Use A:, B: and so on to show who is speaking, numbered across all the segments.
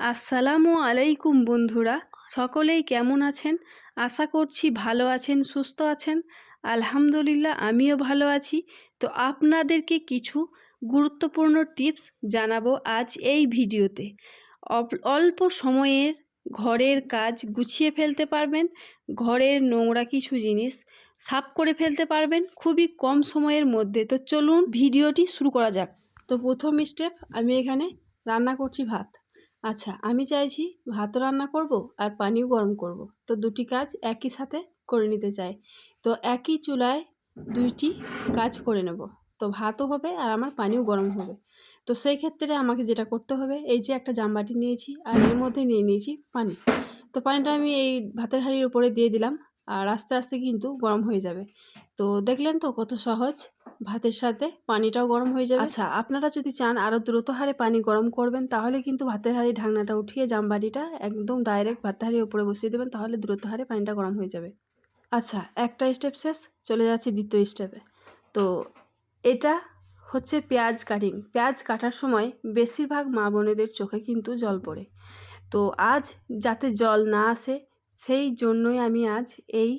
A: আসসালামু আলাইকুম বন্ধুরা, সকলেই কেমন আছেন? আশা করছি ভালো আছেন, সুস্থ আছেন। আলহামদুলিল্লাহ, আমিও ভালো আছি। তো আপনাদেরকে কিছু গুরুত্বপূর্ণ টিপস জানাব আজ এই ভিডিওতে। অল্প সময়ের ঘরের কাজ গুছিয়ে ফেলতে পারবেন, ঘরের নোংরা কিছু জিনিস সাফ করে ফেলতে পারবেন খুবই কম সময়ের মধ্যে। তো চলুন ভিডিওটি শুরু করা যাক। তো প্রথম স্টেপ, আমি এখানে রান্না করছি ভাত। আচ্ছা আমি চাইছি ভাত রান্না করব আর পানিও গরম করব। তো দুটি কাজ একই সাথে করে নিতে চাই। তো একই চুলায় দুইটি কাজ করে নেব। তো ভাতও হবে আর আমার পানিও গরম হবে। তো সেই ক্ষেত্রে আমাকে যেটা করতে হবে, এই যে একটা জামবাটি নিয়েছি আর এর মধ্যে নিয়ে নিয়েছি পানি। তো পানিটা আমি এই ভাতের হাঁড়ির উপরে দিয়ে দিলাম। আর আস্তে আস্তে কিন্তু গরম হয়ে যাবে। তো দেখলেন তো কত সহজ? ভাতের সাথে পানিটাও গরম হয়ে যাবে। আচ্ছা আপনারা যদি চান আরও দ্রুত হারে পানি গরম করবেন, তাহলে কিন্তু ভাতের হাড়ি ঢাকনাটা উঠিয়ে জামবাটিটা একদম ডাইরেক্ট ভাতের হাঁড়ির উপরে বসিয়ে দেবেন, তাহলে দ্রুত হারে পানিটা গরম হয়ে যাবে। আচ্ছা একটা স্টেপ শেষ, চলে যাচ্ছি দ্বিতীয় স্টেপে তো এটা হচ্ছে পেঁয়াজ কাটিং পেঁয়াজ কাটার সময় বেশিরভাগ মা বোনেদের চোখে কিন্তু জল পড়ে। তো আজ যাতে জল না আসে সেই জন্যই আমি আজ এই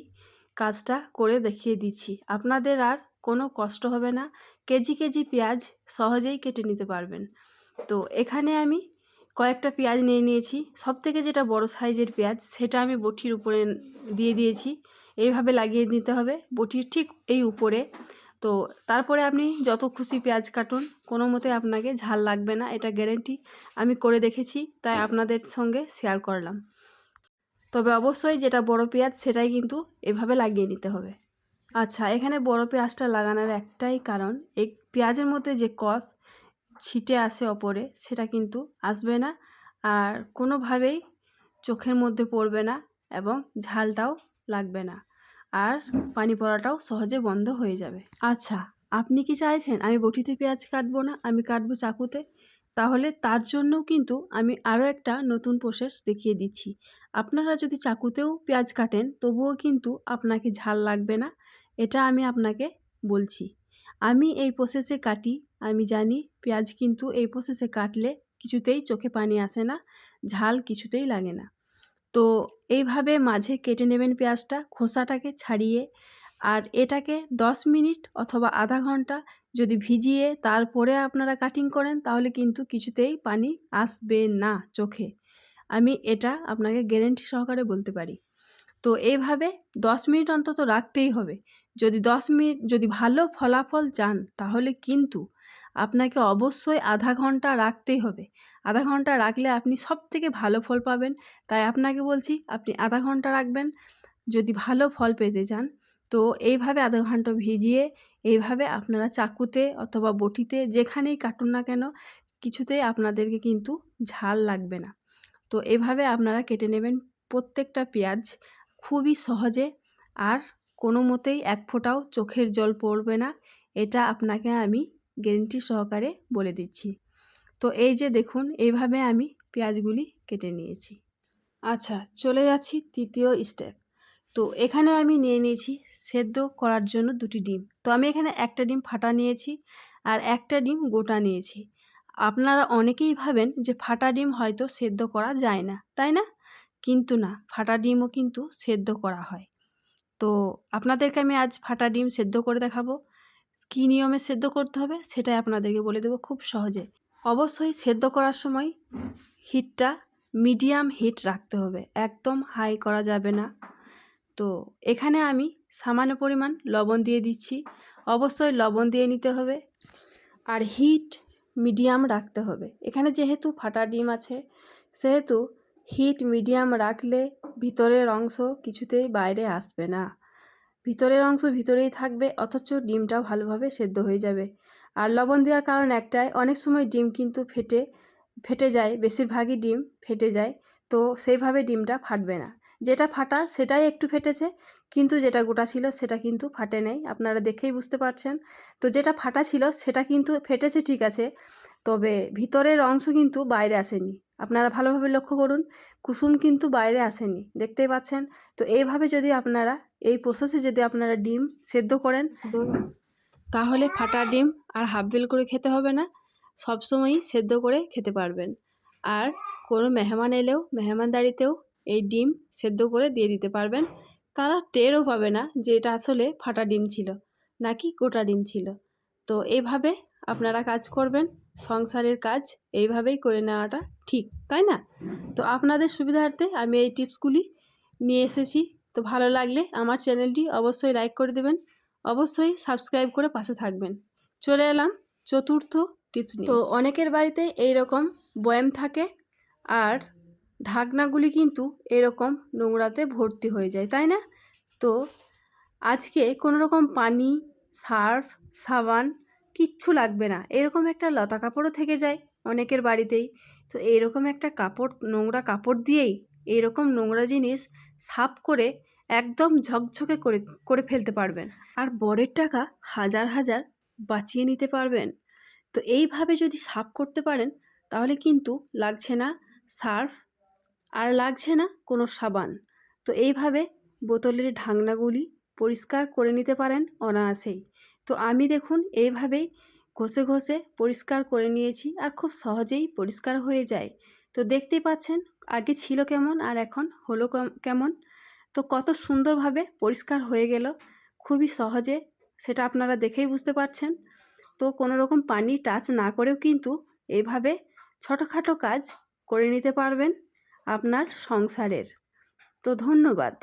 A: কাজটা করে দেখিয়ে দিচ্ছি। আপনাদের আর কোনো কষ্ট হবে না। কেজি কেজি পেঁয়াজ সহজেই কেটে নিতে পারবেন। তো এখানে আমি কয়েকটা পেঁয়াজ নিয়ে নিয়েছি। সব থেকে যেটা বড় সাইজের পেঁয়াজ সেটা আমি বটির উপরে দিয়ে দিয়েছি। এইভাবে লাগিয়ে নিতে হবে। বটির ঠিক এই উপরে। তো তারপরে আপনি যত খুশি পেঁয়াজ কাটুন, কোনো মতে আপনাকে ঝাল লাগবে না, এটা গ্যারেন্টি আমি করে দেখেছি, তাই আপনাদের সঙ্গে শেয়ার করলাম। তবে অবশ্যই যেটা বড় পেঁয়াজ সেটাই কিন্তু এভাবে লাগিয়ে নিতে হবে। আচ্ছা এখানে বড় পেঁয়াজটা লাগানোর একটাই কারণ, এই পেঁয়াজের মধ্যে যে কষ ছিটে আসে ওপরে, সেটা কিন্তু আসবে না আর কোনোভাবেই চোখের মধ্যে পড়বে না এবং ঝালটাও লাগবে না আর পানি পড়াটাও সহজে বন্ধ হয়ে যাবে। আচ্ছা আপনি কি চাইছেন আমি বটিতে পেঁয়াজ কাটবো না, আমি কাটবো চাকুতে? তাহলে তার জন্যও কিন্তু আমি আরও একটা নতুন প্রসেস দেখিয়ে দিচ্ছি। আপনারা যদি চাকুতেও পেঁয়াজ কাটেন, তবুও কিন্তু আপনাকে ঝাল লাগবে না, এটা আমি আপনাকে বলছি। আমি এই প্রসেসে কাটি, আমি জানি পেঁয়াজ কিন্তু এই প্রসেসে কাটলে কিছুতেই চোখে পানি আসে না, ঝাল কিছুতেই লাগে না। তো এইভাবে মাঝে কেটে নেবেন পেঁয়াজটা খোসাটাকে ছাড়িয়ে, আর এটাকে দশ মিনিট অথবা আধা ঘণ্টা যদি ভিজিয়ে তারপরে আপনারা কাটিং করেন, তাহলে কিন্তু কিছুতেই পানি আসবে না চোখে। আমি এটা আপনাকে গ্যারেন্টি সহকারে বলতে পারি। তো এইভাবে দশ মিনিট অন্তত রাখতেই হবে। যদি দশ মিনিট, যদি ভালো ফলাফল চান, তাহলে কিন্তু আপনাকে অবশ্যই আধা ঘণ্টা রাখতেই হবে। আধা ঘণ্টা রাখলে আপনি সব থেকে ভালো ফল পাবেন। তাই আপনাকে বলছি, আপনি আধা ঘণ্টা রাখবেন। যদি ভালো ফল পেতে চান তো এইভাবে আধা ঘণ্টা ভিজিয়ে এইভাবে আপনারা চাকুতে অথবা বটিতে যেখানেই কাটুন না কেন, কিছুতেই আপনাদেরকে কিন্তু ঝাল লাগবে না। তো এভাবে আপনারা কেটে নেবেন প্রত্যেকটা পেঁয়াজ খুবই সহজে আর কোনো মতেই এক ফোঁটাও চোখের জল পড়বে না, এটা আপনাকে আমি গ্যারেন্টি সহকারে বলে দিচ্ছি। তো এই যে দেখুন, এইভাবে আমি পেঁয়াজগুলি কেটে নিয়েছি। আচ্ছা চলে যাচ্ছি তৃতীয় স্টেপ তো এখানে আমি নিয়ে নিয়েছি সেদ্ধ করার জন্য দুটি ডিম। তো আমি এখানে একটা ডিম ফাটা নিয়েছি আর একটা ডিম গোটা নিয়েছি। আপনারা অনেকেই ভাবেন যে ফাটা ডিম হয়তো সেদ্ধ করা যায় না, তাই না? কিন্তু না, ফাটা ডিমও কিন্তু সেদ্ধ করা হয়। তো আপনাদেরকে আমি আজ ফাটা ডিম সেদ্ধ করে দেখাবো। কী নিয়মে সেদ্ধ করতে হবে সেটাই আপনাদেরকে বলে দেবো খুব সহজে। অবশ্যই সেদ্ধ করার সময় হিটটা মিডিয়াম হিট রাখতে হবে। একদম হাই করা যাবে না। তো এখানে আমি সামান্য পরিমাণ লবণ দিয়ে দিচ্ছি। অবশ্যই লবণ দিয়ে নিতে হবে আর হিট মিডিয়াম রাখতে হবে। এখানে যেহেতু ফাটা ডিম আছে, সেহেতু হিট মিডিয়াম রাখলে ভিতরের অংশ কিছুতেই বাইরে আসবে না। ভিতরের অংশ ভিতরেই থাকবে, অথচ ডিমটা ভালোভাবে সেদ্ধ হয়ে যাবে। আর লবণ দেওয়ার কারণ একটাই, অনেক সময় ডিম কিন্তু ফেটে ফেটে যায়, বেশিরভাগই ডিম ফেটে যায়, তো সেইভাবে ডিমটা ফাটবে না। যেটা ফাটা সেটাই একটু ফেটেছে। কিন্তু যেটা গোটা ছিল সেটা কিন্তু ফাটে নেই। আপনারা দেখেই বুঝতে পারছেন। তো যেটা ফাটা ছিল সেটা কিন্তু ফেটেছে ঠিক আছে। তবে ভিতরের অংশ কিন্তু বাইরে আসেনি। আপনারা ভালোভাবে লক্ষ্য করুন, কুসুম কিন্তু বাইরে আসেনি। দেখতেই পাচ্ছেন? তো এইভাবে যদি আপনারা এই প্রসেসে যদি আপনারা ডিম সেদ্ধ করেন, তাহলে ফাটা ডিম আর হাফ বেল করে খেতে হবে না। সবসময়ই সেদ্ধ করে খেতে পারবেন। আর কোনো মেহমান এলেও, মেহমানদারিতেও এই ডিম সেদ্ধ করে দিয়ে দিতে পারবেন। তারা টেরও পাবে না যে এটা আসলে ফাটা ডিম ছিল, নাকি গোটা ডিম ছিল। তো এইভাবে আপনারা কাজ করবেন, সংসারের কাজ এইভাবেই করে নেওয়াটা ঠিক, তাই না? তো আপনাদের সুবিধার্থে আমি এই টিপসগুলি নিয়ে এসেছি। তো ভালো লাগলে আমার চ্যানেলটি অবশ্যই লাইক করে দেবেন, অবশ্যই সাবস্ক্রাইব করে পাশে থাকবেন। চলে এলাম চতুর্থ টিপস তো অনেকের বাড়িতে এই রকম বয়াম থাকে, আর ঢাকনাগুলি কিন্তু এরকম নোংরাতে ভর্তি হয়ে যায়, তাই না? তো আজকে কোনো রকম পানি, সার্ফ, সাবান কিচ্ছু লাগবে না। এরকম একটা লতা কাপড়ও থেকে যায় অনেকের বাড়িতেই। তো এইরকম একটা কাপড়, নোংরা কাপড় দিয়েই এইরকম নোংরা জিনিস সাফ করে একদম ঝকঝকে করে করে ফেলতে পারবেন। আর বরের টাকা হাজার হাজার বাঁচিয়ে নিতে পারবেন। তো এইভাবে যদি সাফ করতে পারেন, তাহলে কিন্তু লাগছে না সার্ফ আর লাগছে না কোনো সাবান। তো এইভাবে বোতলের ঢাকনাগুলি পরিষ্কার করে নিতে পারেন অনায়াসেই। তো আমি দেখুন এইভাবেই ঘষে ঘষে পরিষ্কার করে নিয়েছি আর খুব সহজেই পরিষ্কার হয়ে যায়। তো দেখতেই পাচ্ছেন আগে ছিল কেমন আর এখন হলো কেমন। তো কত সুন্দরভাবে পরিষ্কার হয়ে গেল। খুবই সহজে সেটা আপনারা দেখেই বুঝতে পারছেন। তো কোনো রকম পানি টাচ না করেও কিন্তু এইভাবে ছোটোখাটো কাজ করে নিতে পারবেন। আপনার সংসারের। তো ধন্যবাদ।